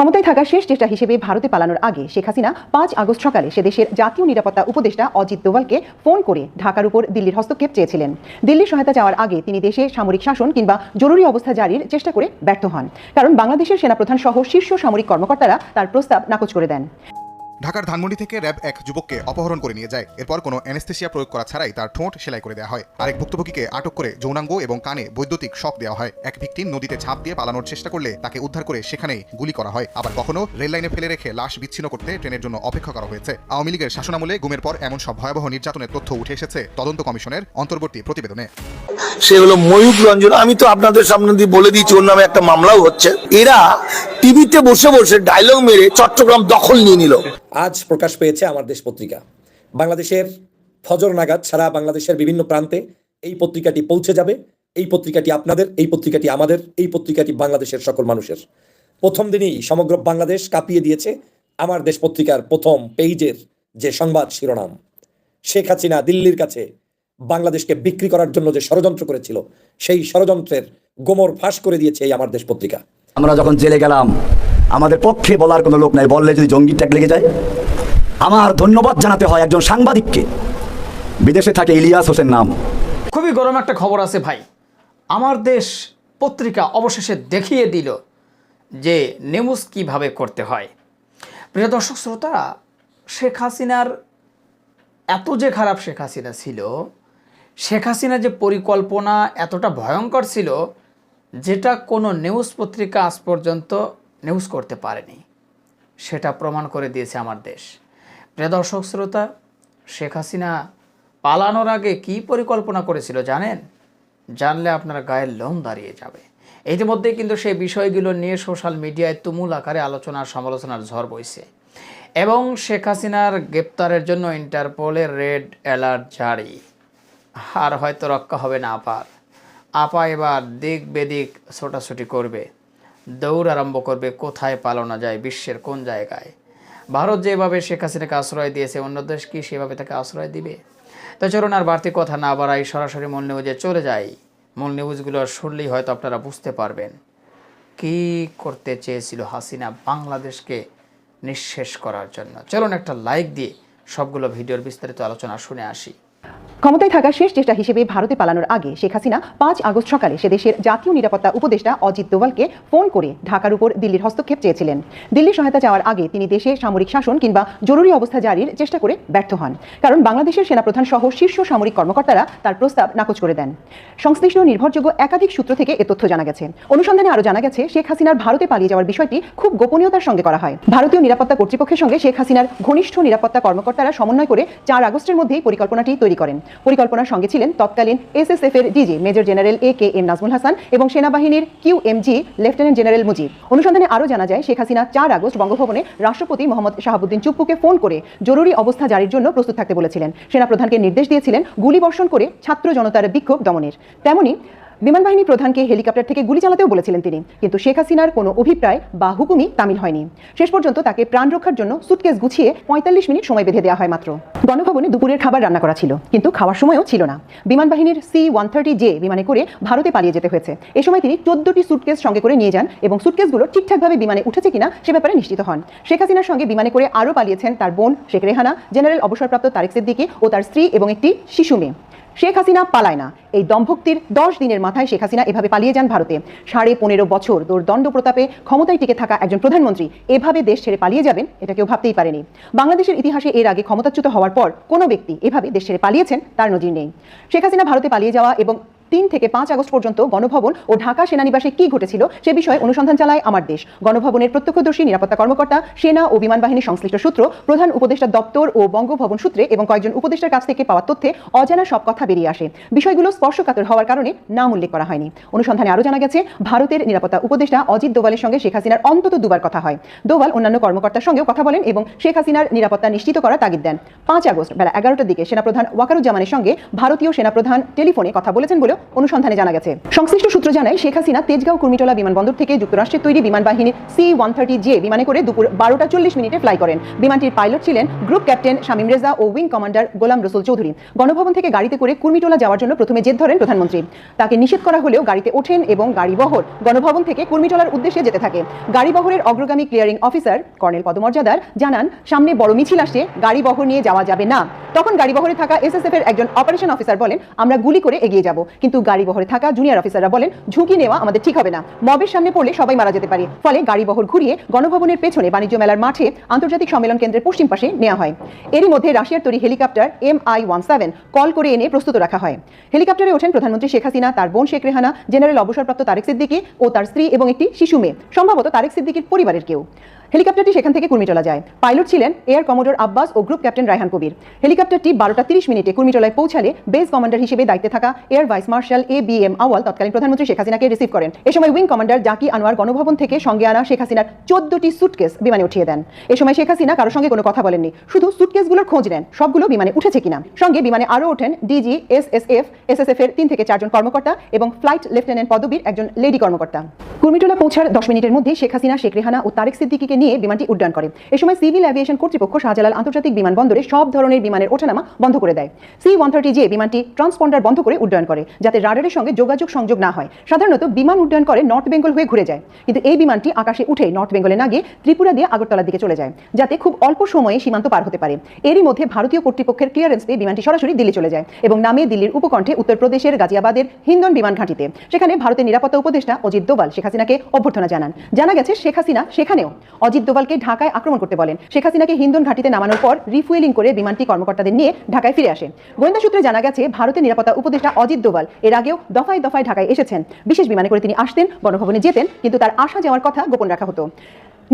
ক্ষমতায় থাকা শেষ চেষ্টা হিসেবে ভারতে পালানোর আগে শেখ হাসিনা পাঁচ আগস্ট সকালে সে দেশের জাতীয় নিরাপত্তা উপদেষ্টা অজিত দোভালকে ফোন করে ঢাকার উপর দিল্লির হস্তক্ষেপ চেয়েছিলেন। দিল্লির সহায়তা চাওয়ার আগে তিনি দেশে সামরিক শাসন কিংবা জরুরি অবস্থা জারির চেষ্টা করে ব্যর্থ হন। কারণ বাংলাদেশের সেনাপ্রধান সহ শীর্ষ সামরিক কর্মকর্তারা তার প্রস্তাব নাকচ করে দেন। ঢাকার ধানমন্ডি থেকে র্যাব এক যুবককে অপহরণ করে নিয়ে যায়। এরপর কোনো অ্যানেস্থেসিয়া প্রয়োগ করা ছাড়াই তার ঠোঁট সেলাই করে দেওয়া হয়। আরেক ভুক্তভোগীকে আটক করে যৌনাঙ্গ এবং কানে বৈদ্যুতিক শক দেওয়া হয়। এক ভিকটিম নদীতে ঝাঁপ দিয়ে পালানোর চেষ্টা করলে তাকে উদ্ধার করে সেখানেই গুলি করা হয়। আবার কখনো রেল লাইনে ফেলে রেখে লাশ বিচ্ছিন্ন করতে ট্রেনের জন্য অপেক্ষা করা হয়েছে। আওয়ামী লীগের শাসনামলে গুমের পর এমন সব ভয়াবহ নির্যাতনের তথ্য উঠে এসেছে তদন্ত কমিশনের অন্তর্বর্তী প্রতিবেদনে। সে হলো ময়ূক রঞ্জন। আমি তো আপনাদের সামনে দিয়ে বলে দিয়েছি, ওর নামে একটা মামলাও হচ্ছে। এরা টিভিতে বসে বসে ডায়লগ মেরে চট্টগ্রাম দখল নিয়ে নিল। আজ প্রকাশ পেয়েছে আমার দেশ পত্রিকা। বাংলাদেশের ফজর নাগাদ সারা বাংলাদেশের বিভিন্ন প্রান্তে এই পত্রিকাটি পৌঁছে যাবে। এই পত্রিকাটি আপনাদের, এই পত্রিকাটি আমাদের, এই পত্রিকাটি বাংলাদেশের সকল মানুষের। প্রথম দিনেই সমগ্র বাংলাদেশ কাঁপিয়ে দিয়েছে আমার দেশ পত্রিকার প্রথম পেইজের যে সংবাদ শিরোনাম। শেখ হাসিনা দিল্লির কাছে বাংলাদেশকে বিক্রি করার জন্য যে ষড়যন্ত্র করেছিল, সেই ষড়যন্ত্রের গোমর ফাঁস করে দিয়েছে এই আমার দেশ পত্রিকা। আমরা যখন জেলে গেলাম, আমাদের পক্ষে বলার কোনো লোক নাই, বললে যদি জঙ্গি ট্যাগ লেগে যায়। আমার ধন্যবাদ জানাতে হয় একজন সাংবাদিককে। বিদেশে থাকে ইলিয়াস হোসেন নাম। খুবই গরম একটা খবর আছে ভাই। আমার দেশ পত্রিকা অবশেষে দেখিয়ে দিল যে নিউজ কীভাবে করতে হয়। প্রিয় দর্শক শ্রোতা, শেখ হাসিনার এত যে খারাপ শেখ হাসিনা ছিল, শেখ হাসিনা যে পরিকল্পনা এতটা ভয়ঙ্কর ছিল যেটা কোনো নিউজ পত্রিকা আজ পর্যন্ত নিউজ করতে পারেনি। সেটা প্রমাণ করে দিয়েছে আমার দেশ। প্রিয় দর্শক, শ্রোতা, শেখ হাসিনা পালানোর আগে কি পরিকল্পনা করেছিল জানেন? জানলে আপনার গায়ের লোম দাঁড়িয়ে যাবে। ইতিমধ্যেই কিন্তু সেই বিষয়গুলো নিয়ে সোশ্যাল মিডিয়ায় তুমুল আকারে আলোচনার সমালোচনার ঝড় বইছে। এবং শেখ হাসিনার গ্রেপ্তারের জন্য ইন্টারপোলের রেড অ্যালার্ট জারি। আর হয়তো রক্ষা হবে না আপার আপা এবার দিক বেদিক ছোটাছুটি করবে, দৌড় আরম্ভ করবে কোথায় পালানো যায়, বিশ্বের কোন জায়গায়? ভারত যেভাবে শেখ হাসিনাকে আশ্রয় দিয়েছে, অন্য দেশ কি সেভাবে তাকে আশ্রয় দিবে? তো চলুন আর বাড়তি কথা না বাড়াই সরাসরি মূল নিউজে চলে যাই। মূল নিউজগুলো শুনলেই হয়তো আপনারা বুঝতে পারবেন। কি করতে চেয়েছিল হাসিনা বাংলাদেশকে নিঃশেষ করার জন্য? চলুন একটা লাইক দিয়ে সবগুলো ভিডিওর বিস্তারিত আলোচনা শুনে আসি। ক্ষমতায় থাকা শেষ চেষ্টা হিসেবে ভারতে পালানোর আগে শেখ হাসিনা পাঁচ আগস্ট সকালে সে দেশের জাতীয় নিরাপত্তা উপদেষ্টা অজিত দোভালকে ফোন করে ঢাকার উপর দিল্লির হস্তক্ষেপ চেয়েছিলেন। দিল্লির সহায়তা চাওয়ার আগে তিনি দেশে সামরিক শাসন কিংবা জরুরি অবস্থা জারির চেষ্টা করে ব্যর্থ হন, কারণ বাংলাদেশের সেনাপ্রধান সহ শীর্ষ সামরিক কর্মকর্তারা তার প্রস্তাব নাকচ করে দেন। সংশ্লিষ্ট নির্ভরযোগ্য একাধিক সূত্র থেকে এ তথ্য জানা গেছে। অনুসন্ধানে আরও জানা গেছে, শেখ হাসিনার ভারতে পালিয়ে যাওয়ার বিষয়টি খুব গোপনীয়তার সঙ্গে করা হয়। ভারতীয় নিরাপত্তা কর্তৃপক্ষের সঙ্গে শেখ হাসিনার ঘনিষ্ঠ নিরাপত্তা কর্মকর্তারা সমন্বয় করে চার আগস্টের মধ্যেই পরিকল্পনাটি তৈরি করেন। পরিকল্পনার সঙ্গে ছিলেন তৎকালীন এসএসএফ এর DG major general A K M Nazmul Hasan এবং সেনাবাহিনীর Q M G lieutenant general Mujib. অনুসন্ধানে আরও জানা যায়, শেখ হাসিনা চার আগস্ট বঙ্গভবনে রাষ্ট্রপতি মোহাম্মদ শাহাবুদ্দিন চুপ্পুকে ফোন করে জরুরি অবস্থা জারির জন্য প্রস্তুত থাকতে বলেছিলেন। সেনাপ্রধানকে নির্দেশ দিয়েছিলেন গুলিবর্ষণ করে ছাত্র জনতার বিক্ষোভ দমনের। তেমনি বিমান বাহিনী প্রধানকে হেলিকপ্টার থেকে গুলি চালাতেও বলেছিলেন তিনি। কিন্তু শেখ হাসিনার কোনো অভিপ্রায় বা হুকুমই তামিল হয়নি। শেষ পর্যন্ত তাকে প্রাণ রক্ষার জন্য সুটকেস গুছিয়ে পঁয়তাল্লিশ মিনিট সময় বেঁধে দেওয়া হয় মাত্র। গণভবনে দুপুরের খাবার রান্না করা ছিল, কিন্তু খাওয়ার সময়ও ছিল না। বিমান বাহিনীর সি ওয়ান থার্টি জে বিমানে করে ভারতে পালিয়ে যেতে হয়েছে। এ সময় তিনি চোদ্দটি সুটকেস সঙ্গে করে নিয়ে যান এবং সুটকেসগুলো ঠিকঠাকভাবে বিমানে উঠেছে কিনা সে ব্যাপারে নিশ্চিত হন। শেখ হাসিনার সঙ্গে বিমানে করে আরও পালিয়েছেন তার বোন শেখ রেহানা, জেনারেল অবসরপ্রাপ্ত তারেক সিদ্দিকি ও তার স্ত্রী এবং একটি শিশু মেয়ে। শেখ হাসিনা পালায় না। এই দম্ভক্তির দশ দিনের মাথায় শেখ হাসিনা এভাবে পালিয়ে যান ভারতে। সাড়ে পনেরো বছর দণ্ড প্রতাপে ক্ষমতায় টিকে থাকা একজন প্রধানমন্ত্রী এভাবে দেশ ছেড়ে পালিয়ে যাবেন, এটা কেউ ভাবতেই পারেনি। বাংলাদেশের ইতিহাসে এর আগে ক্ষমতাচ্যুত হওয়ার পর কোনো ব্যক্তি এভাবে দেশ ছেড়ে পালিয়েছেন তার নজির নেই। শেখ হাসিনা ভারতে পালিয়ে যাওয়া এবং তিন থেকে পাঁচ আগস্ট পর্যন্ত গণভবন ও ঢাকা সেনানিবাসে কি ঘটেছিল সে বিষয়ে অনুসন্ধান চালায় আমার দেশ। গণভবনের প্রত্যক্ষদর্শী, নিরাপত্তা কর্মকর্তা, সেনা ও বিমান বাহিনী সংশ্লিষ্ট সূত্র, প্রধান উপদেষ্টা দপ্তর ও বঙ্গভবন সূত্রে এবং কয়েকজন উপদেষ্টার কাছ থেকে পাওয়া তথ্যে অজানা সব কথা বেরিয়ে আসে। বিষয়গুলো স্পর্শকাতর হওয়ার কারণে নাম উল্লেখ করা হয়নি। অনুসন্ধানে আরও জানা গেছে, ভারতের নিরাপত্তা উপদেষ্টা অজিত দোভালের সঙ্গে শেখ হাসিনার অন্তত দুবার কথা হয়। দোভাল অন্যান্য কর্মকর্তার সঙ্গেও কথা বলেন এবং শেখ হাসিনার নিরাপত্তা নিশ্চিত করার তাগিদ দেন। পাঁচ আগস্ট বেলা এগারোটার দিকে সেনাপ্রধান ওয়াকারুজ্জামানের সঙ্গে ভারতীয় সেনাপ্রধান টেলিফোনে কথা বলেছেন বলেও অনুসন্ধানে জানা গেছে। সংশ্লিষ্ট সূত্র জানায়, শেখ হাসিনা তেজগাঁও কুর্মিটোলা বিমানবন্দর থেকে যুক্তরাষ্ট্রের তৈরি বিমান বাহিনীর সি ওয়ান থার্টি জে বিমানে করে দুপুর বারোটা চল্লিশ মিনিটে ফ্লাই করেন। বিমানটির পাইলট ছিলেন গ্রুপ ক্যাপ্টেন শামীম রেজা ও উইং কমান্ডার গোলাম রসুল চৌধুরী। গণভবন থেকে গাড়িতে করে কুর্মিটোলা যাওয়ার জন্য প্রথমে জেদ ধরেন প্রধানমন্ত্রী। তাকে নিষেধ করা হলেও গাড়িতে ওঠেন এবং গাড়ি বহর গণভবন থেকে কুর্মিটোলার উদ্দেশ্যে যেতে থাকে। গাড়ি বহরের অগ্রগামী ক্লিয়ারিং অফিসার কর্নেল পদমর্যাদার জানান, সামনে বড় মিছিল আসছে, গাড়ি বহর নিয়ে যাওয়া যাবে না। তখন গাড়ি বহরে থাকা এসএসএফ এর একজন অপারেশন অফিসার বলেন, আমরা গুলি করে এগিয়ে যাব। কিন্তু গাড়ি বহরে থাকা জুনিয়র অফিসাররা বলেন, ঝুঁকি নেওয়া আমাদের ঠিক হবে না। মবের সামনে পড়লে সবাই মারা যেতে পারে। ফলে গাড়ি বহর ঘুরিয়ে গণভবনের পেছনে বাণিজ্য মেলার মাঠে আন্তর্জাতিক সম্মেলন কেন্দ্রের পশ্চিম পাশে নেওয়া হয়। এরই মধ্যে রাশিয়ার তৈরি helicopter M I one seven call করে এনে প্রস্তুত রাখা হয়। হেলিকপ্টারে ওঠেন প্রধানমন্ত্রী শেখ হাসিনা, তার বোন শেখ রেহানা, জেনারেল অবসরপ্রাপ্ত তারেক সিদ্দিকি ও তার স্ত্রী এবং একটি শিশু মেয়ে, সম্ভবত তারেক সিদ্দিকীর পরিবারের কেউ। হেলিকপ্টারটি সেখান থেকে কুর্মিটোলা যায়। পাইলট ছিলেন এয়ার কমোডোর আব্বাস ও গ্রুপ ক্যাপ্টেন রায়হান কবির। হেলিকপ্টারটি বারোটা তিরিশ মিনিটে কুর্মিটোলায় পৌঁছালে বেস কমান্ডার হিসেবে দায়িত্বে থাকা air vice marshal A B M Awal তৎকালীন প্রধানমন্ত্রী শেখ হাসিনাকে রিসিভ করেন। এ সময় উইং কমান্ডার জাকি আনোয়ার গণভবন থেকে সঙ্গে আনা শেখ হাসিনার চোদ্দটি সুটকেস বিমানে উঠিয়ে দেন। এ সময় শেখ হাসিনা কারোর সঙ্গে কোনো কথা বলেননি। শুধু সুটকেসগুলোর খোঁজ নেন, সবগুলো বিমানে উঠেছে কিনা। সঙ্গে বিমানে আরও ওঠেন DG, S S F, S S F এর তিন থেকে চারজন কর্মকর্তা এবং ফ্লাইট লেফটেন্যান্ট পদবীর একজন লেডি কর্মকর্তা। কুর্মিটোলা পৌঁছার দশ মিনিটের মধ্যে শেখ হাসিনা, শেখ রেহানা ও তারেক সিদ্দিকিকে নিয়ে বিমানটি উড্ডয়ন করে। এ সময় সিভিল অ্যাভিয়েশন কর্তৃপক্ষ শাহজালাল আন্তর্জাতিক বিমানবন্দরে সব ধরনের বিমানের ওঠানামা বন্ধ করে দেয়। সি ওয়ান থার্টি জে বিমানটি ট্রান্সপন্ডার বন্ধ করে উড্ডয়ন করে, যাতে রাডারের সঙ্গে যোগাযোগ সংযোগ না হয়। সাধারণত বিমান উড্ডয়ন করে নর্থ বেঙ্গল হয়ে ঘুরে যায়। কিন্তু এই বিমানটি আকাশে উঠে নর্থ বেঙ্গলে না গিয়ে ত্রিপুরা দিয়ে আগরতলার দিকে চলে যায়, যাতে খুব অল্প সময়ে সীমান্ত পার হতে পারে। এরই মধ্যে ভারতীয় কর্তৃপক্ষের ক্লিয়ারেন্স পেয়ে বিমানটি সরাসরি দিল্লি চলে যায় এবং নামে দিল্লির উপকণ্ঠে উত্তরপ্রদেশের গাজিয়াবাদের হিন্দন বিমান ঘাঁটিতে। সেখানে ভারতের নিরাপত্তা উপদেষ্টা অজিত দোভাল শেখ হাসিনাকে অভ্যর্থনা জানান। জানা গেছে শেখ হাসিনা সেখানেও। অজিত দোভালকে ঢাকায় আক্রমণ করতে বলেন। শেখ হাসিনাকে হিন্দন ঘাটিতে নামানোর পর রিফুয়েলিং করে বিমানটি কর্মকর্তাদের নিয়ে ঢাকায় ফিরে আসে। গোয়েন্দা সূত্রে জানা গেছে, ভারতের নিরাপত্তা উপদেষ্টা অজিত দোভাল এর আগেও দফায় দফায় ঢাকায় এসেছেন। বিশেষ বিমানে করে তিনি আসতেন গণভবনে যেতেন, কিন্তু তার আসা যাওয়ার কথা গোপন রাখা হতো।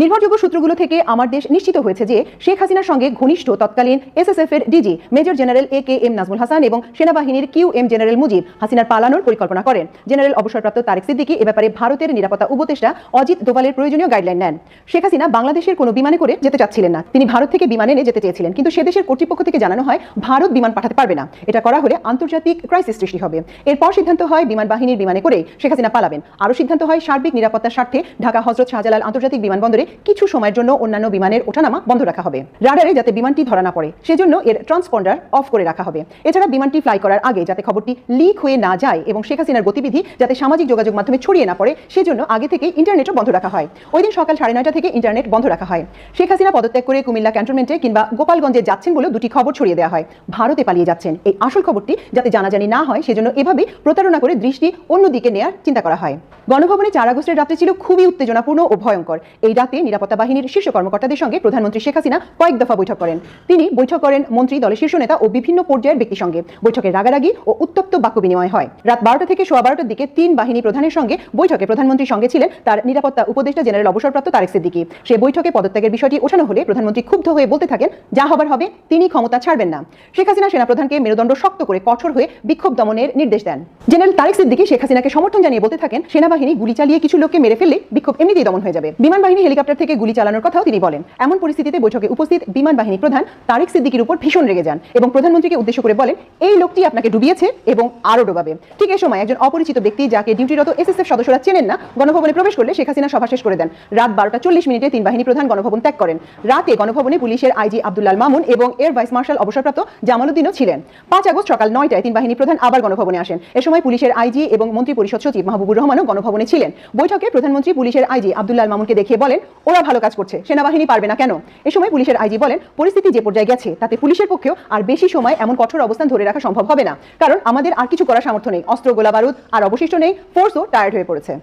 নির্ভরযোগ্য সূত্রগুলো থেকে আমার দেশ নিশ্চিত হয়েছে যে শেখ হাসিনার সঙ্গে ঘনিষ্ঠ তৎকালীন এসএসএফ এর DG major general A K M Nazmul Hasan এবং সেনাবাহিনীর কিউ এম জেনারেল মুজিব হাসিনার পালানোর পরিকল্পনা করেন। জেনারেল অবসরপ্রাপ্ত তারেক সিদ্দিকি এ ব্যাপারে ভারতের নিরাপত্তা উপদেষ্টা অজিত দোভালের প্রয়োজনীয় গাইডলাইন নেন। শেখ হাসিনা বাংলাদেশের কোনো বিমানে করে যেতে চাচ্ছিলেন না। তিনি ভারত থেকে বিমানে এনে যেতে চেয়েছিলেন, কিন্তু সে দেশের কর্তৃপক্ষ থেকে জানানো হয়, ভারত বিমান পাঠাতে পারবে না। এটা করা হলে আন্তর্জাতিক ক্রাইসিস সৃষ্টি হবে। এরপর সিদ্ধান্ত হয় বিমান বাহিনীর বিমানে করেই শেখ হাসিনা পালাবেন। আরও সিদ্ধান্ত হয় সার্বিক নিরাপত্তার স্বার্থে ঢাকা হজরত শাহজালাল আন্তর্জাতিক বিমানবন্দরে কিছু সময়ের জন্য অন্যান্য বিমানের ওঠানামা বন্ধ রাখা হবে। রাডারে যাতে বিমানটি ধরা না পড়ে, সেজন্য এর ট্রান্সপন্ডার অফ করে রাখা হবে। এছাড়া বিমানটি ফ্লাই করার আগে যাতে খবরটি লিক হয়ে না যায় এবং শেখ হাসিনার গতিবিধি যাতে সামাজিক যোগাযোগ মাধ্যমে ছড়িয়ে না পড়ে, সেজন্য আগে থেকেই ইন্টারনেটও বন্ধ রাখা হয়। ওই দিন সকাল সাড়ে নয়টা থেকে ইন্টারনেট বন্ধ রাখা হয়। শেখ হাসিনা পদত্যাগ করে কুমিল্লা ক্যান্টনমেন্টে কিংবা গোপালগঞ্জে যাচ্ছেন বলেও দুটি খবর ছড়িয়ে দেওয়া হয়। ভারতে পালিয়ে যাচ্ছেন। এই আসল খবরটি যাতে জানাজানি না হয়, সেজন্য এভাবে প্রতারণা করে দৃষ্টি অন্যদিকে নেয়ার চিন্তা করা হয়। গণভবনে চার আগস্টের রাত্রে ছিল খুবই উত্তেজনাপূর্ণ ও ভয়ঙ্কর। এই রাতে নিরাপত্তা বাহিনীর শীর্ষ কর্মকর্তাদের সঙ্গে প্রধানমন্ত্রী শেখ হাসিনা কয়েক দফা বৈঠক করেন। তিনি বৈঠক করেন মন্ত্রী দলের শীর্ষ নেতা ও বিভিন্ন পর্যায়ের ব্যক্তির সঙ্গে। বৈঠকে রাগারাগি ও উত্তপ্ত বাক্য বিনিময় হয়। রাত বারোটা থেকে সোয়া বারোটার দিকে তিন বাহিনী প্রধানের সঙ্গে বৈঠকে প্রধানমন্ত্রীর সঙ্গে ছিলেন তার নিরাপত্তা উপদেষ্টা জেনারেল অবসরপ্রাপ্ত তারেক সিদ্দিকি। সে বৈঠকে পদত্যাগের বিষয়টি ওঠানো হলে প্রধানমন্ত্রী ক্ষুব্ধ হয়ে বলতে থাকেন, যা হবার হবে, তিনি ক্ষমতা ছাড়বেন না। শেখ হাসিনা সেনাপ্রধানকে মেরুদণ্ড শক্ত করে কঠোর হয়ে বিক্ষোভ দমনের নির্দেশ দেন। জেনারেল তারেক সিদ্দিকি শেখ হাসিনাকে সমর্থন জানিয়ে বলতে থাকেন, সেনাবাহিনী গুলি চালিয়ে কিছু লোককে মেরে ফেললে বিক্ষোভ এমনিতেই দমন হয়ে যাবে। বিমান বাহিনী হেলিকপ্টার থেকে গুলি চালানোর কথাও তিনি বলেন। এমন পরিস্থিতিতে বৈঠকে উপস্থিত বিমান বাহিনী প্রধান তারেক সিদ্দিকির উপর ভীষণ রেগে যান এবং প্রধানমন্ত্রীকে উদ্দেশ্য করে বলেন, এই লোকটি আপনাকে ডুবিয়েছে এবং আরও ডোবাবে। ঠিক এ সময় একজন অপরিচিত ব্যক্তি যাকে ডিউটিরত এসএসএফ সদস্যরা চেনেন না, গণভবনে প্রবেশ করলে শেখ হাসিনা সভা শেষ করে দেন। রাত বারোটা চল্লিশ মিনিটে তিন বাহিনী প্রধান গণভবন ত্যাগ করেন। রাতে গণভবনে পুলিশের আইজি আব্দুল্লাল মামুন এবং এয়ার ভাইস মার্শাল অবসরপ্রাপ্ত জামালউদ্দিনও ছিলেন। পাঁচ আগস্ট সকাল নয়টায় তিন বাহিনী প্রধান আবার গণভবনে আসেন। এ সময় পুলিশের আইজি এবং মন্ত্রী পরিষদ সচিব মাহবুবুর রহমানও গণভবনে ছিলেন। বৈঠকে প্রধানমন্ত্রী পুলিশের আইজি আব্দুল্লাল মামুনকে দেখিয়ে বলেন ওরা ভালো কাজ করছে, সেনাবাহিনী পারবে না কেন? এ সময় পুলিশের আইজি বলেন, পরিস্থিতি যে পর্যায়ে গেছে, তাতে পুলিশের পক্ষেও আর বেশি সময় এমন কঠোর অবস্থান ধরে রাখা সম্ভব হবে না। কারণ আমাদের আর কিছু করার সামর্থ্য নেই, অস্ত্র, গোলাবারুদ, আর অবশিষ্ট নেই ফোর্সও টায়ার্ড হয়ে পড়েছে।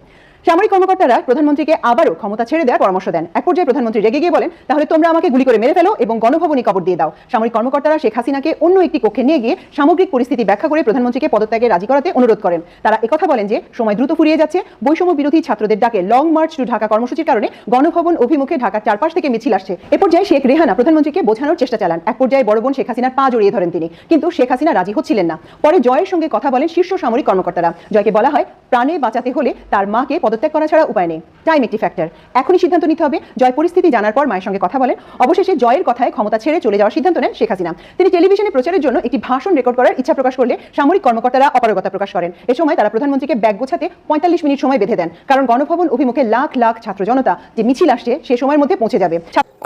সামরিক কর্মকর্তারা প্রধানমন্ত্রীকে আবারও ক্ষমতা ছেড়ে দেওয়ার পরামর্শ দেন। এক পর্যায়ে প্রধানমন্ত্রী রেগে গিয়ে বলেন, তাহলে তোমরা আমাকে গুলি করে মেরে ফেলো এবং গণভবনে কবর দিয়ে দাও। সামরিক কর্মকর্তারা শেখ হাসিনাকে অন্য একটি কক্ষে নিয়ে গিয়ে সামগ্রিক পরিস্থিতি ব্যাখ্যা করে প্রধানমন্ত্রীকে পদত্যাগে রাজি করাতে অনুরোধ করেন। তারা একথা বলেন যে, সময় দ্রুত ফুরিয়ে যাচ্ছে। বৈষম্য বিরোধী ছাত্রদের ডাকে লং মার্চ টু ঢাকা কর্মসূচির কারণে গণভবন অভিমুখে ঢাকার চারপাশ থেকে মিছিল আসছে। এ পর্যায়ে শেখ রেহানা প্রধানমন্ত্রীকে বোঝানোর চেষ্টা চালান। এক পর্যায়ে বড় বোন শেখ হাসিনার পা জড়িয়ে ধরেন তিনি। কিন্তু শেখ হাসিনা রাজি হচ্ছিলেন না। পরে জয়ের সঙ্গে কথা বলেন শীর্ষ সামরিক কর্মকর্তারা। জয়কে বলা হয়, প্রাণে বাঁচাতে হলে তার মাকে পদ পদত্যাগ করা ছাড়া উপায় নেই। টাইম একটি ফ্যাক্টর এখনই সিদ্ধান্ত নিতে হবে। জয় পরিস্থিতি জানার পর মায়ের সঙ্গে কথা বলেন। অবশেষে জয়ের কথায় ক্ষমতা ছেড়ে চলে যাওয়ার সিদ্ধান্ত নেন শেখ হাসিনা। তিনি টেলিভিশনে প্রচারের জন্য একটি ভাষণ রেকর্ড করার ইচ্ছা প্রকাশ করলে সামরিক কর্মকর্তারা অপারগতা প্রকাশ করেন। এ সময় তারা প্রধানমন্ত্রীকে ব্যাগ গোছাতে পঁয়তাল্লিশ মিনিট সময় বেঁধে দেন। কারণ গণভবন অভিমুখে লাখ লাখ ছাত্র জনতা যে মিছিল আসছে, সে সময়ের মধ্যে পৌঁছে যাবে।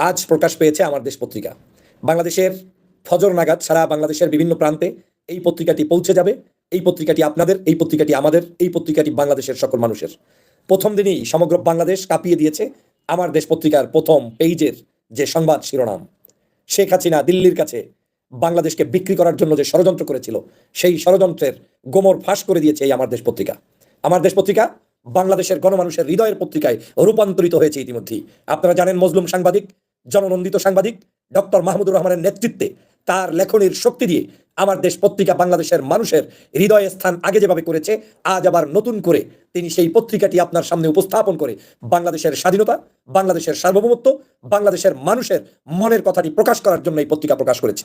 আজ প্রকাশ পেয়েছে আমার দেশ পত্রিকা। বাংলাদেশের ফজর নাগাদ সারা বাংলাদেশের বিভিন্ন প্রান্তে এই পত্রিকাটি পৌঁছে যাবে। এই পত্রিকাটি আপনাদের, এই পত্রিকাটি আমাদের, এই পত্রিকাটি বাংলাদেশের সকল মানুষের। প্রথম দিনই সমগ্র বাংলাদেশ কাঁপিয়ে দিয়েছে আমার দেশ পত্রিকার প্রথম পেইজের যে সংবাদ শিরোনাম। শেখ হাসিনা দিল্লির কাছে বাংলাদেশকে বিক্রি করার জন্য যে ষড়যন্ত্র করেছিল, সেই ষড়যন্ত্রের গোমর ফাঁস করে দিয়েছে এই আমার দেশ পত্রিকা। আমার দেশ পত্রিকা বাংলাদেশের গণমানুষের হৃদয়ের পত্রিকায় রূপান্তরিত হয়েছে ইতিমধ্যেই। আপনারা জানেন মজলুম সাংবাদিক, জননন্দিত সাংবাদিক, ডক্টর মাহমুদুর রহমানের নেতৃত্বে তার লেখনির শক্তি দিয়ে আমার দেশ পত্রিকা বাংলাদেশের মানুষের হৃদয়ে স্থান আগে যেভাবে করেছে, আজ আবার নতুন করে তিনি সেই পত্রিকাটি আপনার সামনে উপস্থাপন করে। বাংলাদেশের স্বাধীনতা, বাংলাদেশের সার্বভৌমত্ব, বাংলাদেশের মানুষের মনের কথাটি প্রকাশ করার জন্য এই পত্রিকা প্রকাশ করেছে।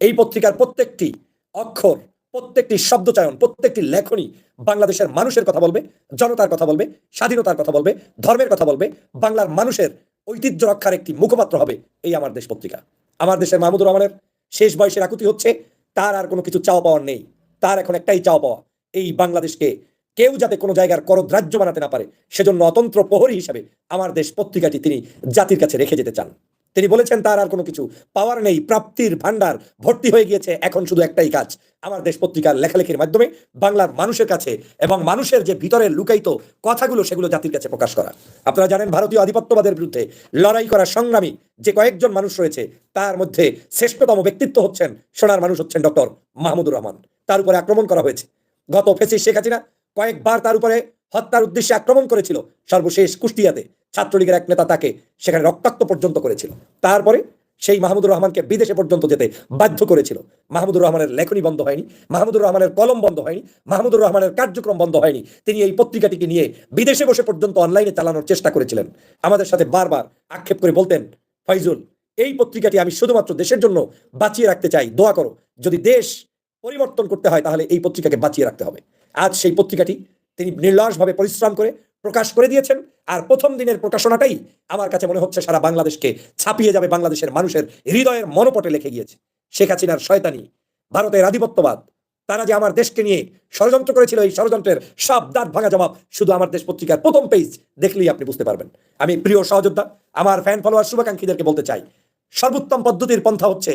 এই পত্রিকার প্রত্যেকটি অক্ষর, প্রত্যেকটি শব্দচয়ন, প্রত্যেকটি লেখনী বাংলাদেশের মানুষের কথা বলবে, জনতার কথা বলবে, স্বাধীনতার কথা বলবে, ধর্মের কথা বলবে, বাংলার মানুষের ঐতিহ্য রক্ষার একটি মুখপাত্র হবে এই আমার দেশ পত্রিকা। আমার দেশের মাহমুদুর রহমানের শেষ বয়সের আকুতি হচ্ছে, তার আর কোনো কিছু চাওয়া পাওয়ার নেই। তার এখন একটাই চাওয়া পাওয়া, এই বাংলাদেশকে কেউ যাতে কোনো জায়গার করদ্রাজ্য বানাতে না পারে, সেজন্য অতন্ত্র প্রহরী হিসাবে আমার দেশ পত্রিকাটি তিনি জাতির কাছে রেখে যেতে চান। তিনি বলেছেন, তার আর কোনো কিছু পাওয়ার নেই। প্রাপ্তির ভান্ডার ভর্তি হয়ে গিয়েছে। এখন শুধু একটাই কাজ। আমার দেশ পত্রিকার লেখালেখির মাধ্যমে বাংলার মানুষের কাছে এবং মানুষের যে ভিতরে লুকায়িত কথাগুলো, সেগুলো জাতির কাছে প্রকাশ করা। আপনারা জানেন, ভারতীয় আধিপত্যবাদের বিরুদ্ধে লড়াই করা সংগ্রামী যে কয়েকজন মানুষ রয়েছে, তার মধ্যে শ্রেষ্ঠতম ব্যক্তিত্ব হচ্ছেন, সোনার মানুষ হচ্ছেন ডক্টর মাহমুদুর রহমান। তার উপরে আক্রমণ করা হয়েছে। গত ফেসিস শেখ হাসিনা কয়েকবার তার উপরে হত্যার উদ্দেশ্যে আক্রমণ করেছিল সর্বশেষ কুষ্টিয়াতে। ছাত্রলীগের এক নেতা তাকে সেখানে রক্তাক্ত পর্যন্ত করেছিল। তারপরে সেই মাহমুদুর রহমানকে বিদেশে পর্যন্ত যেতে বাধ্য করেছিল। মাহমুদুর রহমানের লেখনী বন্ধ হয়নি, মাহমুদুর রহমানের কলম বন্ধ হয়নি, মাহমুদুর রহমানের কার্যক্রম বন্ধ হয়নি। তিনি এই পত্রিকাটিকে নিয়ে বিদেশে বসে পর্যন্ত অনলাইনে চালানোর চেষ্টা করেছিলেন। আমাদের সাথে বারবার আক্ষেপ করে বলতেন, ফয়জুল, এই পত্রিকাটি আমি শুধুমাত্র দেশের জন্য বাঁচিয়ে রাখতে চাই। দোয়া করো, যদি দেশ পরিবর্তন করতে হয় তাহলে এই পত্রিকাকে বাঁচিয়ে রাখতে হবে। আজ সেই পত্রিকাটি তিনি নির্লসভাবে পরিশ্রম করে প্রকাশ করে দিয়েছেন। আর প্রথম দিনের প্রকাশনাটাই আমার কাছে মনে হচ্ছে সারা বাংলাদেশকে ছাপিয়ে যাবে, বাংলাদেশের মানুষের হৃদয়ের মনোপটে লিখে গিয়েছে। শেখ হাসিনার শয়তানি, ভারতের আধিপত্যবাদ, তারা যে আমার দেশকে নিয়ে ষড়যন্ত্র করেছিল, এই ষড়যন্ত্রের সব দাঁত ভাঙা জবাব শুধু আমার দেশ পত্রিকার প্রথম পেজ দেখলেই আপনি বুঝতে পারবেন। আমি প্রিয় সহযোদ্ধা, আমার ফ্যান ফলোয়ার শুভাকাঙ্ক্ষীদেরকে বলতে চাই, সর্বোত্তম পদ্ধতির পন্থা হচ্ছে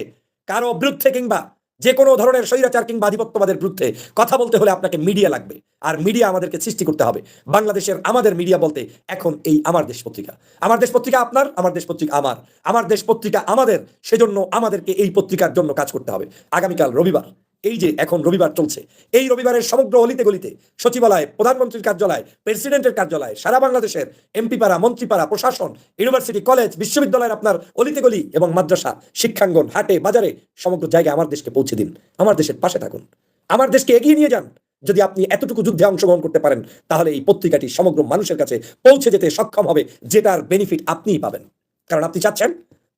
কারও বিরুদ্ধে কিংবা যে কোনো ধরনের স্বৈরাচার কিংবা আধিপত্যবাদের বিরুদ্ধে কথা বলতে হলে আপনাকে মিডিয়া লাগবে। আর মিডিয়া আমাদেরকে সৃষ্টি করতে হবে। বাংলাদেশের আমাদের মিডিয়া বলতে এখন এই আমার দেশ পত্রিকা। আমার দেশ পত্রিকা আপনার, আমার দেশ পত্রিকা আমার। আমার দেশ পত্রিকা আমাদের, সেজন্য আমাদেরকে এই পত্রিকার জন্য কাজ করতে হবে। আগামীকাল রবিবার। এই যে এখন রবিবার চলছে, এই রবিবারের সমগ্র অলিতে গলিতে সচিবালয়, প্রধানমন্ত্রীর কার্যালয়, প্রেসিডেন্টের কার্যালয়, সারা বাংলাদেশের এমপি পাড়া মন্ত্রীপাড়া প্রশাসন, ইউনিভার্সিটি, কলেজ, বিশ্ববিদ্যালয়ের আপনার অলিতে গলি এবং মাদ্রাসা, শিক্ষাঙ্গন, হাটে, বাজারে সমগ্র জায়গায় আমার দেশকে পৌঁছে দিন, আমার দেশের পাশে থাকুন, আমার দেশকে এগিয়ে নিয়ে যান। যদি আপনি এতটুকু যুদ্ধে অংশগ্রহণ করতে পারেন, তাহলে এই পত্রিকাটি সমগ্র মানুষের কাছে পৌঁছে যেতে সক্ষম হবে, যেটার বেনিফিট আপনিই পাবেন। কারণ আপনি চাচ্ছেন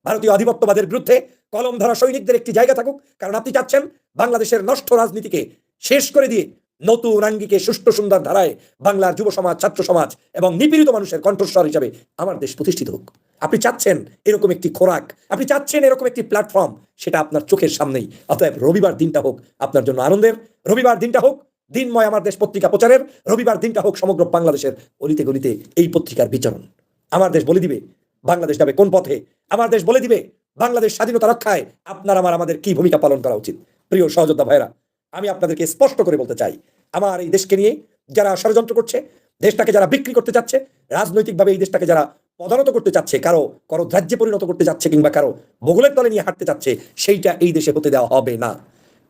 ভারতীয় আধিপত্যবাদের বিরুদ্ধে কলম ধরা সৈনিকদের একটি জায়গা থাকুক। কারণ আপনি চাচ্ছেন বাংলাদেশের নষ্ট রাজনীতিকে শেষ করে দিয়ে নতুন আঙ্গিকে সুষ্ঠু সুন্দর ধারায় বাংলার যুব সমাজ, ছাত্র সমাজ এবং নিপীড়িত মানুষের কণ্ঠস্বর হিসাবে আমার দেশ প্রতিষ্ঠিত হোক। আপনি চাচ্ছেন এরকম একটি খোরাক, আপনি চাচ্ছেন এরকম একটি প্ল্যাটফর্ম সেটা আপনার চোখের সামনেই। অতএব রবিবার দিনটা হোক আপনার জন্য আনন্দের। রবিবার দিনটা হোক দিনময় আমার দেশ পত্রিকা প্রচারের। রবিবার দিনটা হোক সমগ্র বাংলাদেশের অলিতে গলিতে এই পত্রিকার বিচরণ। আমার দেশ বলে দিবে বাংলাদেশ যাবে কোন পথে? আমার দেশ বলে দিবে, বাংলাদেশ স্বাধীনতা রক্ষায় আপনার আমার, আমাদের কি ভূমিকা পালন করা উচিত? প্রিয় সহযোদ্ধা ভাইরা আমি আপনাদেরকে স্পষ্ট করে বলতে চাই, আমার এই দেশকে নিয়ে যারা ষড়যন্ত্র করছে, দেশটাকে যারা বিক্রি করতে চাচ্ছে, রাজনৈতিকভাবে এই দেশটাকে যারা পদানত করতে চাচ্ছে, কারও কারও রাজ্যে পরিণত করতে যাচ্ছে কিংবা কারও বগলের তলে নিয়ে হাঁটতে চাচ্ছে, সেইটা এই দেশে হতে দেওয়া হবে না।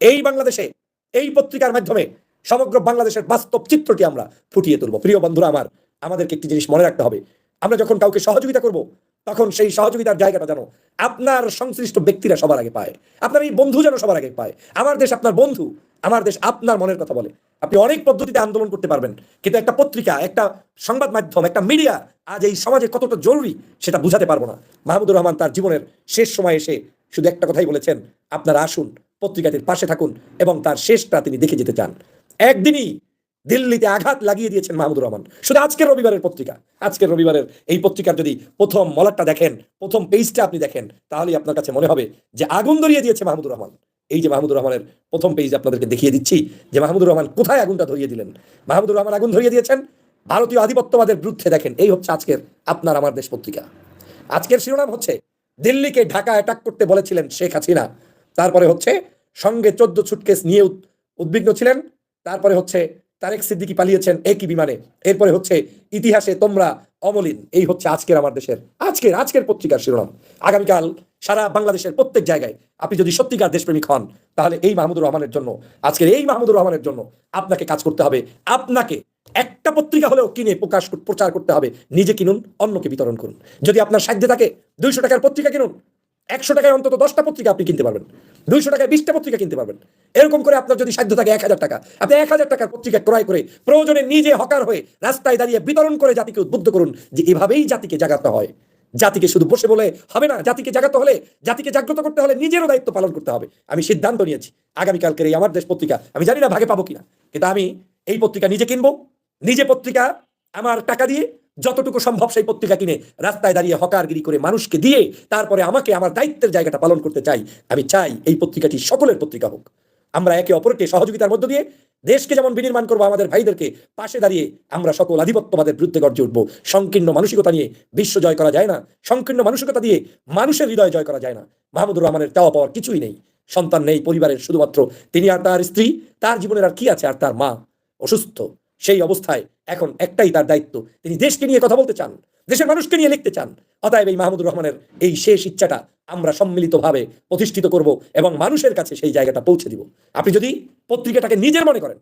এই বাংলাদেশে, এই পত্রিকার মাধ্যমে সমগ্র বাংলাদেশের বাস্তব চিত্রটি আমরা ফুটিয়ে তুলব। প্রিয় বন্ধুরা আমার, আমাদেরকে একটি জিনিস মনে রাখতে হবে আমরা যখন কাউকে সহযোগিতা করব, তখন সেই সহযোগিতার জায়গাটা যেন আপনার সংশ্লিষ্ট ব্যক্তিরা সবার আগে পায়। আপনার এই বন্ধু যেন সবার আগে পায়। আমার দেশ আপনার বন্ধু, আমার দেশ আপনার মনের কথা বলে। আপনি অনেক পদ্ধতিতে আন্দোলন করতে পারবেন, কিন্তু একটা পত্রিকা, একটা সংবাদ মাধ্যম, একটা মিডিয়া আজ এই সমাজে কতটা জরুরি সেটা বুঝাতে পারব না। মাহমুদুর রহমান তার জীবনের শেষ সময় এসে শুধু একটা কথাই বলেছেন, আপনারা আসুন, পত্রিকাটির পাশে থাকুন এবং তার শেষটা তিনি দেখে যেতে চান। একদিনই দিল্লিতে আঘাত লাগিয়ে দিয়েছেন মাহমুদুর রহমান। শুধু আজকের রবিবারের পত্রিকা, আজকের রবিবারের এই পত্রিকার যদি প্রথম মলাটটা দেখেন, প্রথম পেজটা আপনি দেখেন, তাহলেই আপনার কাছে মনে হবে যে আগুন ধরিয়ে দিয়েছে মাহমুদুর রহমান। এই যে মাহমুদুর রহমানের প্রথম পেজ আপনাদেরকে দেখিয়ে দিচ্ছি, যে মাহমুদুর রহমান কোথায় আগুনটা ধরিয়ে দিলেন? মাহমুদুর রহমান আগুন ধরিয়ে দিয়েছেন, ভারতীয় আধিপত্যবাদের বিরুদ্ধে দেখেন। এই হচ্ছে আজকের আপনার আমার দেশ পত্রিকা। আজকের শিরোনাম হচ্ছে, দিল্লিকে ঢাকা অ্যাটাক করতে বলেছিলেন শেখ হাসিনা। তারপরে হচ্ছে, সঙ্গে চোদ্দ সুটকেস নিয়ে উদ- উদ্বিগ্ন ছিলেন। তারপরে হচ্ছে তারেক সিদ্দিকি পালিয়েছেন একই বিমানে। এরপরে হচ্ছে ইতিহাসে তোমরা অমলিন এই হচ্ছে আজকের আমার দেশের, আজকের আজকের পত্রিকার শিরোনাম। আগামীকাল সারা বাংলাদেশের প্রত্যেক জায়গায় আপনি যদি সত্যিকার দেশপ্রেমিক হন, তাহলে এই মাহমুদুর রহমানের জন্য, আজকের এই মাহমুদুর রহমানের জন্য আপনাকে কাজ করতে হবে। আপনাকে একটা পত্রিকা হলেও কিনে প্রকাশ, প্রচার করতে হবে। নিজে কিনুন, অন্যকে বিতরণ করুন। যদি আপনার সাধ্যে থাকে, দুইশো টাকার পত্রিকা কিনুন একশো টাকায় অন্তত দশটা পত্রিকা আপনি কিনতে পারবেন। দুইশো টাকায় বিশটা পত্রিকা কিনতে পারবেন। এরকম করে আপনার যদি সাধ্য থাকে এক হাজার টাকা, আপনি এক হাজার টাকার পত্রিকা ক্রয় করে প্রয়োজনে নিজে হকার হয়ে রাস্তায় দাঁড়িয়ে বিতরণ করে জাতিকে উদ্বুদ্ধ করুন যে এভাবেই জাতিকে জাগাতে হয়। জাতিকে শুধু বসে বলে হবে না, জাতিকে জাগাতে হলে, জাতিকে জাগ্রত করতে হলে নিজেরও দায়িত্ব পালন করতে হবে। আমি সিদ্ধান্ত নিয়েছি, আগামীকালকের এই আমার দেশ পত্রিকা, আমি জানি না ভাগে পাবো কিনা। কিন্তু আমি এই পত্রিকা নিজে কিনবো, নিজে পত্রিকা আমার টাকা দিয়ে যতটুকু সম্ভব সেই পত্রিকা কিনে রাস্তায় দাঁড়িয়ে হকারগিরি করে মানুষকে দিয়ে তারপরে আমাকে আমার দায়িত্বের জায়গাটা পালন করতে চাই। আমি চাই এই পত্রিকাটি সকলের পত্রিকা হোক। আমরা একে অপরকে সহযোগিতার মধ্য দিয়ে দেশকে যেমন বিনির্মাণ করব, আমাদের ভাইদেরকে পাশে দাঁড়িয়ে আমরা সকল আধিপত্যবাদের বিরুদ্ধে গর্জে উঠবো। সংকীর্ণ মানসিকতা নিয়ে বিশ্ব জয় করা যায় না। সংকীর্ণ মানসিকতা দিয়ে মানুষের হৃদয় জয় করা যায় না। মাহমুদুর রহমানের চাওয়া পাওয়ার কিছুই নেই। সন্তান নেই পরিবারের শুধুমাত্র। তিনি আর তার স্ত্রী, তার জীবনের আর কি আছে? আর তার মা অসুস্থ। সেই অবস্থায় এখন একটাই তার দায়িত্ব, তিনি দেশকে নিয়ে কথা বলতে চান, দেশের মানুষকে নিয়ে লিখতে চান। অতএব এই মাহমুদুর রহমানের এই শেষ ইচ্ছাটা আমরা সম্মিলিতভাবে প্রতিষ্ঠিত করব এবং মানুষের কাছে সেই জায়গাটা পৌঁছে দিব। আপনি যদি পত্রিকাটাকে নিজের মনে করেন,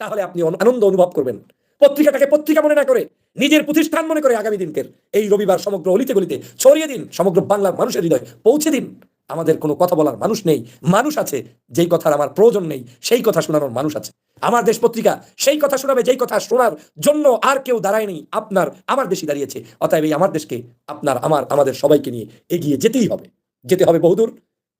তাহলে আপনি আনন্দ অনুভব করবেন। পত্রিকাটাকে পত্রিকা মনে না করে, নিজের প্রতিষ্ঠান মনে করে আগামী দিনকের এই রবিবার সমগ্র অলিতে গলিতে ছড়িয়ে দিন, সমগ্র বাংলার মানুষের হৃদয় পৌঁছে দিন। আমাদের কোনো কথা বলার মানুষ নেই, মানুষ আছে, যেই কথার আমার প্রয়োজন নেই, সেই কথা শোনানোর মানুষ আছে। আমার দেশ পত্রিকা সেই কথা শোনাবে, যেই কথা শোনার জন্য আর কেউ দাঁড়ায়নি আপনার, আমার দেশই দাঁড়িয়েছে। অতএব এই আমার দেশকে আপনার, আমার, আমাদের সবাইকে নিয়ে এগিয়ে যেতেই হবে। যেতে হবে বহুদূর,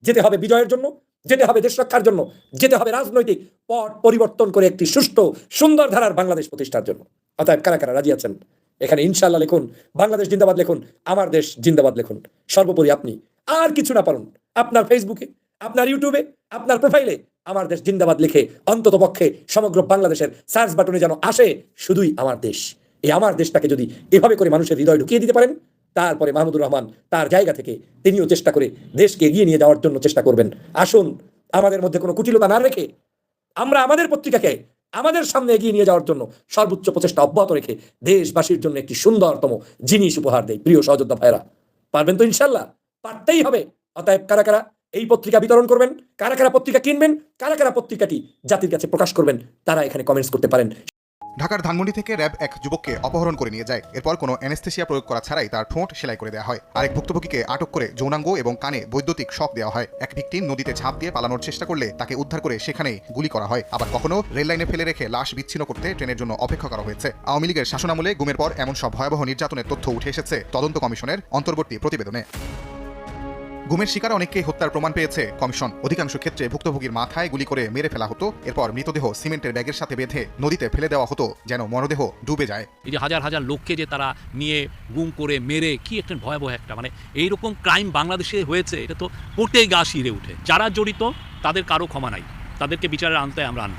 যেতে হবে বিজয়ের জন্য, যেতে হবে দেশ রক্ষার জন্য, যেতে হবে রাজনৈতিক পট পরিবর্তন করে একটি সুষ্ঠু, সুন্দর ধারার বাংলাদেশ প্রতিষ্ঠার জন্য। অতএব কারা কারা রাজি আছেন? এখানে ইনশাল্লাহ লিখুন, বাংলাদেশ জিন্দাবাদ লিখুন, আমার দেশ জিন্দাবাদ লিখুন। সর্বোপরি আপনি আর কিছু না পারুন আপনার ফেসবুকে আপনার ইউটিউবে আপনার প্রোফাইলে আমার দেশ জিন্দাবাদ লিখে অন্তত পক্ষে সমগ্র বাংলাদেশের সার্চ বাটনে যেন আসে, শুধুই আমার দেশ। এই আমার দেশটাকে যদি এভাবে করে মানুষের হৃদয় ঢুকিয়ে দিতে পারেন, তারপরে মাহমুদুর রহমান তার জায়গা থেকে তিনিও চেষ্টা করে দেশকে এগিয়ে নিয়ে যাওয়ার জন্য চেষ্টা করবেন। আসুন, আমাদের মধ্যে কোনো কুটিলতা না রেখে, আমরা আমাদের পত্রিকাকে আমাদের সামনে এগিয়ে নিয়ে যাওয়ার জন্য সর্বোচ্চ প্রচেষ্টা অব্যাহত রেখে দেশবাসীর জন্য একটি সুন্দরতম জিনিস উপহার দেয় প্রিয় সহযোদ্ধা ভাইরা পারবেন তো ইনশাল্লাহ পারতেই হবে। অতএব কারা কারা এই পত্রিকা বিতরণ করবেন, কারা কারা পত্রিকা কিনবেন, কারা কারা পত্রিকাটি জাতির কাছে প্রকাশ করবেন, তারা এখানে কমেন্টস করতে পারেন। ঢাকার ধানমন্ডি থেকে র্যাব এক যুবককে অপহরণ করে নিয়ে যায়। এরপর কোনো অ্যানেস্থেসিয়া প্রয়োগ করা ছাড়াই তার ঠোঁট সেলাই করে দেওয়া হয়। আরেক ভুক্তভোগীকে আটক করে যৌনাঙ্গ এবং কানে বৈদ্যুতিক শক দেওয়া হয়। এক ভিকটিম নদীতে ঝাঁপ দিয়ে পালানোর চেষ্টা করলে তাকে উদ্ধার করে সেখানেই গুলি করা হয়। আবার কখনো রেল লাইনে ফেলে রেখে লাশ বিচ্ছিন্ন করতে ট্রেনের জন্য অপেক্ষা করা হয়েছে। আওয়ামী লীগের শাসনামলে গুমের পর এমন সব ভয়াবহ নির্যাতনের তথ্য উঠে এসেছে তদন্ত কমিশনের অন্তর্বর্তী প্রতিবেদনে। গুমের শিকার অনেককেই হত্যার প্রমাণ পেয়েছে। কমিশন অধিকাংশ ক্ষেত্রে ভুক্তভোগীর মাথায় গুলি করে মেরে ফেলা হতো। এরপর মৃতদেহ সিমেন্টের ব্যাগের সাথে বেঁধে নদীতে ফেলে দেওয়া হতো যেন মরদেহ ডুবে যায়। এই যে হাজার হাজার লোককে যে তারা নিয়ে গুম করে, মেরে, কি একটা ভয়াবহ একটা মানে এইরকম ক্রাইম বাংলাদেশে হয়েছে, এটা তো পড়তেই গা শিরে উঠে যারা জড়িত, তাদের কারও ক্ষমা নাই। তাদেরকে বিচারে আনতে আমরা আনব।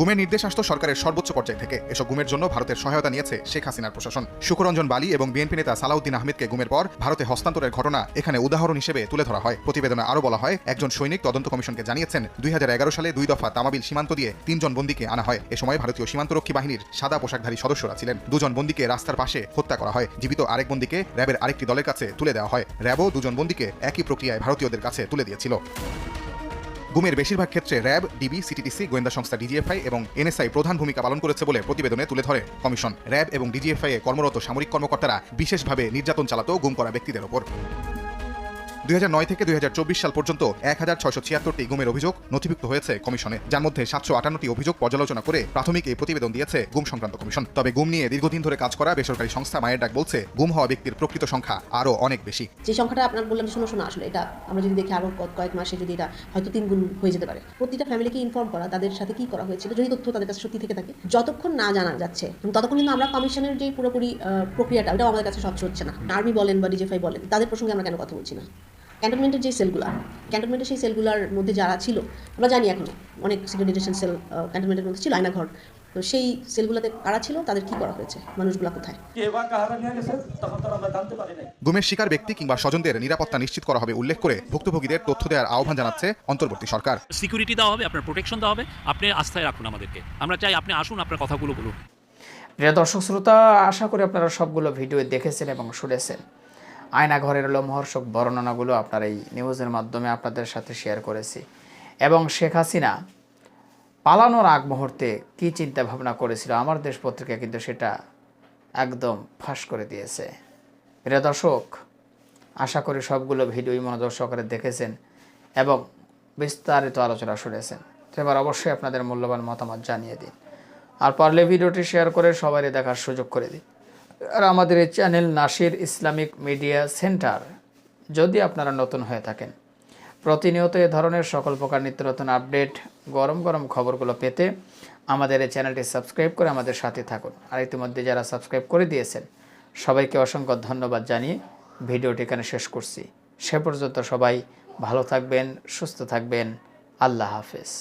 গুমের নির্দেশ আসতো সরকারের সর্বোচ্চ পর্যায় থেকে। এসব গুমের জন্য ভারতের সহায়তা নিয়েছে শেখ হাসিনার প্রশাসন। সুকরঞ্জন বালি এবং বিএনপি নেতা সালাউদ্দিন আহমেদকে গুমের পর ভারতে হস্তান্তরের ঘটনা এখানে উদাহরণ হিসেবে তুলে ধরা হয়। প্রতিবেদনে আরও বলা হয়, একজন সৈনিক তদন্ত কমিশনকে জানিয়েছেন, দুই হাজার এগারো সালে দুই দফা তামাবিল সীমান্ত দিয়ে তিনজন বন্দীকে আনা হয়। এ সময় ভারতীয় সীমান্তরক্ষী বাহিনীর সাদা পোশাকধারী সদস্যরা ছিলেন। দুজন বন্দীকে রাস্তার পাশে হত্যা করা হয়। জীবিত আরেক বন্দীকে র্যাবের আরেকটি দলের কাছে তুলে দেওয়া হয়। র্যাবও দুজন বন্দীকে একই প্রক্রিয়ায় ভারতীয়দের কাছে তুলে দিয়েছিল। গুমের বেশিরভাগ ক্ষেত্রে র্যাব, ডিবি সিটিটিসি গোয়েন্দা সংস্থা, ডিজিএফআই এবং এনএসআই প্রধান ভূমিকা পালন করেছে বলে প্রতিবেদনে তুলে ধরে কমিশন। র্যাব এবং ডিজিএফআই এ কর্মরত সামরিক কর্মকর্তারা বিশেষভাবে নির্যাতন চালাতো গুম করা ব্যক্তিদের ওপর। দুই হাজার নয় থেকে দুই হাজার চব্বিশ সাল পর্যন্ত এক গুমের অভিযোগ নথিভুক্ত হয়েছে কমিশনে, যার মধ্যে সাতশো আটান্নটি অভিযোগ পর্যালোচনা করে প্রাথমিক এই প্রতিবেদন দিয়েছে গুম সংক্রান্ত কমিশন। তবে গুম নিয়ে দীর্ঘদিন ধরে কাজ করা বেসরকারি সংস্থা মায়ের ডাক বলছে, গুম হওয়া ব্যক্তির প্রকৃত সংখ্যা আরও অনেক বেশি। যে সংখ্যাটা আপনার বললাম শোনো শোনো, আসলে এটা আমরা যদি দেখি আরও কয়েক মাসে যদি এটা হয়তো তিন গুণ হয়ে যেতে পারে। প্রতিটা ফ্যামিলিকে ইনফর্ম করা, তাদের সাথে কি করা হয়েছিল, যদি তথ্য তাদের কাছে সত্যি থেকে থাকে, যতক্ষণ না জানা যাচ্ছে ততক্ষণ কিন্তু আমরা কমিশনের যে পুরোপুরি প্রক্রিয়াটা, ওটাও আমাদের কাছে স্বচ্ছ হচ্ছে না। আর্মি বলেন বা ডিজেফাই বলেন, তাদের প্রসঙ্গে আমরা কেন কথা বলছি না? ক্যান্টনমেন্টের যে সেলগুলো ক্যান্টনমেন্টের সেই সেলগুলোর মধ্যে যারা ছিল আমরা জানি এখনও অনেক সিকিউরিটেশন সেল ক্যান্টনমেন্টের মধ্যে ছিল আয়নাঘর। তো সেই সেলগুলোতে কারা ছিল তাদের কি করা হয়েছে মানুষগুলো কোথায়? গুমের শিকার ব্যক্তি কিংবা স্বজনদের নিরাপত্তা নিশ্চিত করা হবে উল্লেখ করে ভুক্তভোগীদের তথ্য দেওয়ার আহ্বান জানাচ্ছে অন্তর্বর্তী সরকার। সিকিউরিটি দেওয়া হবে আপনার প্রোটেকশন দেওয়া হবে আপনি আস্থায় রাখুন আমাদেরকে। আমরা চাই আপনি আসুন আপনার কথাগুলো বলুন। প্রিয় দর্শক শ্রোতা আশা করি আপনারা সবগুলো ভিডিও দেখেছেন এবং শুনেছেন। আয়না ঘরের লোমহর্ষক বর্ণনাগুলো আপনার এই নিউজের মাধ্যমে আপনাদের সাথে শেয়ার করেছি। এবং শেখ হাসিনা পালানোর আগ মুহূর্তে কী চিন্তা ভাবনা করেছিল আমার দেশ পত্রিকা কিন্তু সেটা একদম ফাঁস করে দিয়েছে। প্রিয় দর্শক, আশা করি সবগুলো ভিডিওই মনোযোগ সহকারে দেখেছেন এবং বিস্তারিত আলোচনা শুনেছেন। এবার অবশ্যই আপনাদের মূল্যবান মতামত জানিয়ে দিন। আর পারলে ভিডিওটি শেয়ার করে সবারই দেখার সুযোগ করে দিন। আর আমাদের এই channel Nasir Islamic media centre, যদি আপনারা নতুন হয়ে থাকেন, প্রতিনিয়ত এ ধরনের সকল প্রকার নিত্য নতুন আপডেট, গরম গরম খবরগুলো পেতে আমাদের এই চ্যানেলটি সাবস্ক্রাইব করে আমাদের সাথে থাকুন। আর ইতিমধ্যে যারা সাবস্ক্রাইব করে দিয়েছেন, সবাইকে অসংখ্য ধন্যবাদ জানিয়ে ভিডিওটি এখানে শেষ করছি। সে পর্যন্ত সবাই ভালো থাকবেন, সুস্থ থাকবেন। আল্লাহ হাফেজ।